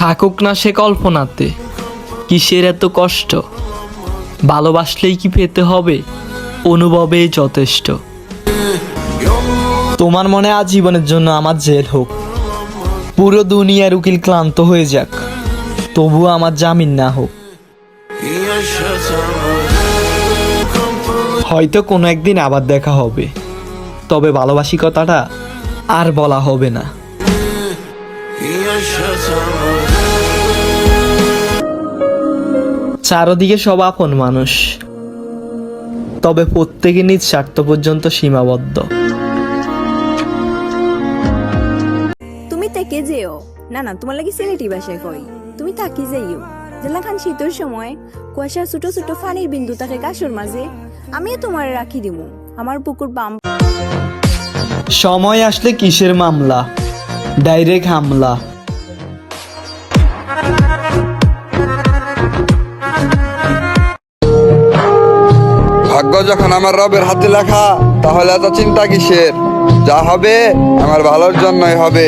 থাকুক না সে কল্পনাতে। কিসের এত কষ্ট? ভালোবাসলেই কি পেতে হবে? অনুভবে যথেষ্ট। তোমার মনে আজীবনের জন্য আমার জেল হোক। পুরো দুনিয়ার উকিল ক্লান্ত হয়ে যাক। তবুও আমার জামিন না হোক। হয়তো কোনো একদিন আবার দেখা হবে। তবে ভালোবাসি কথাটা আর বলা হবে না। চারদিকে সব আপন মানুষ। তবে প্রত্যেকে নিজ স্বার্থ পর্যন্ত সীমাবদ্ধ। তুমি থেকে যেও। না না তোমার লাগি সিলেটি ভাষায় কই। তুমি থাকি যাইও। জেলাখান শীতের সময় কুয়াশার ছোট ছোট ফানির বিন্দু থাকে গাছর মাঝে আমিও তোমার রাখি দিমু। আমার পুকুর বাম সময় আসলে কিসের মামলা? ডাইরেক্ট হামলা। ভাগ্য যখন আমার রবের হাতে লেখা, তাহলে এত চিন্তা কিসের? যা হবে আমার ভালোর জন্যই হবে।